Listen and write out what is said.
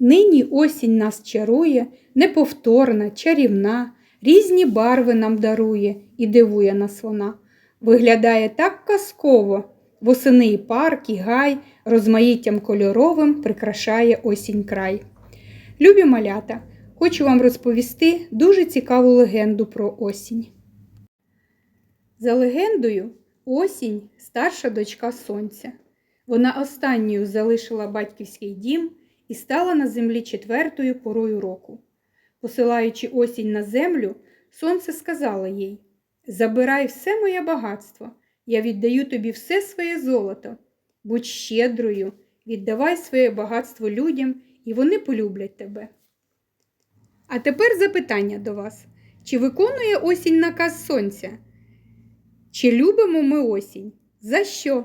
Нині осінь нас чарує, неповторна, чарівна, різні барви нам дарує і дивує нас вона. Виглядає так казково, восени і парк, і гай розмаїттям кольоровим прикрашає осінь край. Любі малята, хочу вам розповісти дуже цікаву легенду про осінь. За легендою, осінь старша дочка сонця. Вона останньою залишила батьківський дім і стала на землі четвертою порою року. Посилаючи осінь на землю, сонце сказало їй: Забирай все моє багатство, я віддаю тобі все своє золото. Будь щедрою, віддавай своє багатство людям, і вони полюблять тебе. А тепер запитання до вас: чи виконує осінь наказ сонця? Чи любимо ми осінь? За що?